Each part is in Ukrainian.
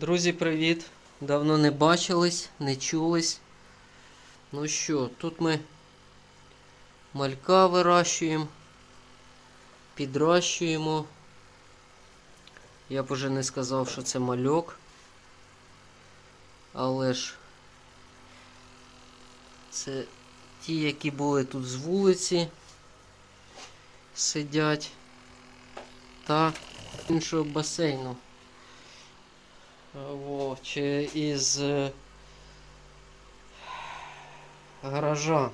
Друзі, привіт! Давно не бачились, не чулись. Ну що, тут ми малька вирощуємо, підрощуємо. Я б уже не сказав, що це мальок. Але ж це ті, які були тут з вулиці, сидять та іншого басейну. Во, чи із е, гаража.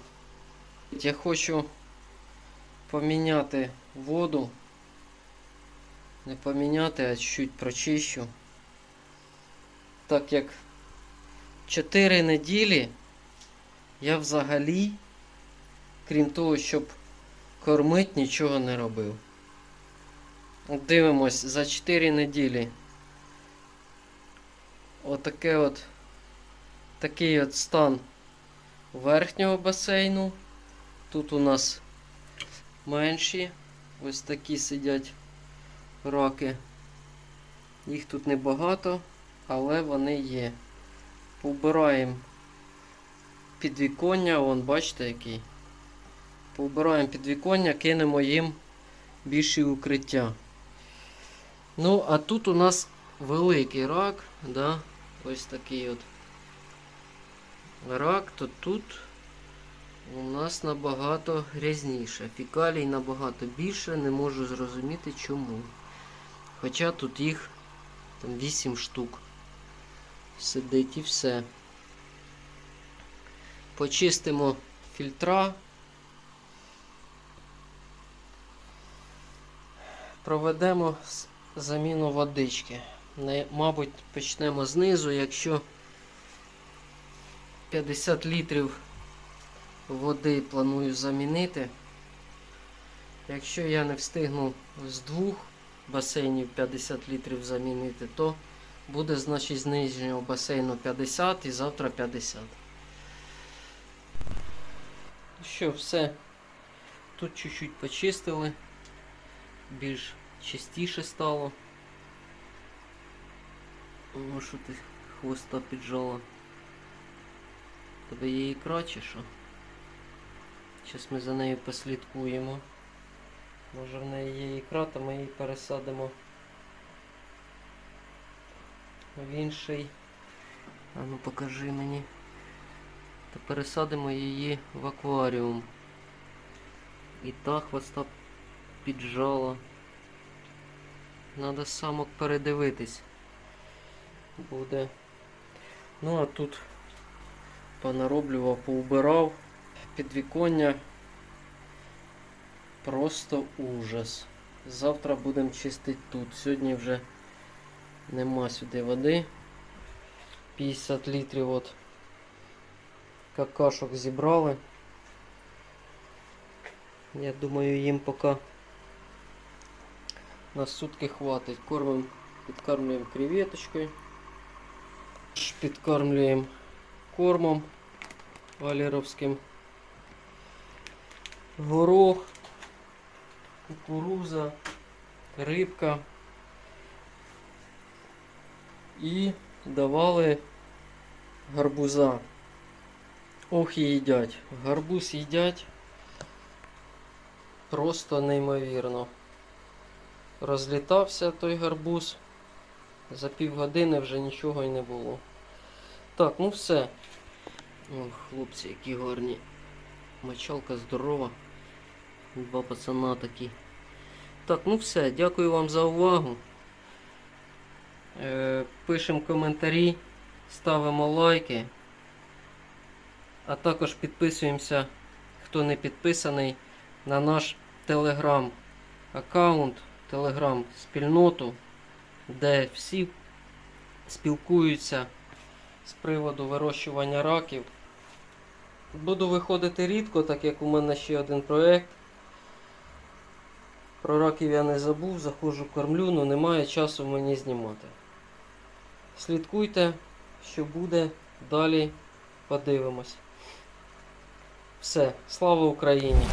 Я хочу поміняти воду. Не поміняти, а чуть прочищу. Так як 4 неділі я взагалі, крім того, щоб кормити, нічого не робив. Дивимось за 4 неділі. Отаке от такий от стан верхнього басейну. Тут у нас менші. Ось такі сидять раки. Їх тут небагато, але вони є. Повбираємо підвіконня, вон бачите який. Повбираємо підвіконня, кинемо їм більше укриття. Ну, а тут у нас великий рак, да? Ось такий от рак, то тут у нас набагато грязніше. Фікалій набагато більше, не можу зрозуміти чому. Хоча тут їх там 8 штук. Сидить і все. Почистимо фільтра. Проведемо заміну водички. Мабуть, почнемо знизу, якщо 50 літрів води планую замінити. Якщо я не встигну з двох басейнів 50 літрів замінити, то буде значить з нижнього басейну 50 і завтра 50. Ну Що, все. Тут чуть-чуть почистили, більш чистіше стало. О, що ти хвоста піджала? Тебе ікра чи що? Зараз ми за нею послідкуємо. Може в неї є ікра, то ми її пересадимо в інший. А ну покажи мені. Та пересадимо її в акваріум. І та хвоста піджала. Надо самок передивитись. Буде. Ну а тут понароблював, поубирав підвіконня. Просто ужас. Завтра будемо чистити тут. Сьогодні вже нема сюди води. 50 літрів от какашок зібрали. Я думаю, їм поки на сутки хватить. Кормимо, підкармлюємо креветочкою. Ж Підкармлюємо кормом валеровським. Горох, кукуруза, рибка. І давали гарбуза. Ох, і їдять. Гарбуз їдять просто неймовірно. Розлітався той гарбуз. За півгодини вже нічого й не було. Так, ну все. О, хлопці, які гарні. Мочалка здорова. Два пацана такі. Так, ну все. Дякую вам за увагу. Е, пишемо коментарі, ставимо лайки. А також підписуємося, хто не підписаний, на наш телеграм аккаунт, телеграм спільноту, де всі спілкуються з приводу вирощування раків. Буду виходити рідко, так як у мене ще один проєкт. Про раків я не забув, заходжу кормлю, але немає часу мені знімати. Слідкуйте, що буде, далі подивимось. Все, слава Україні!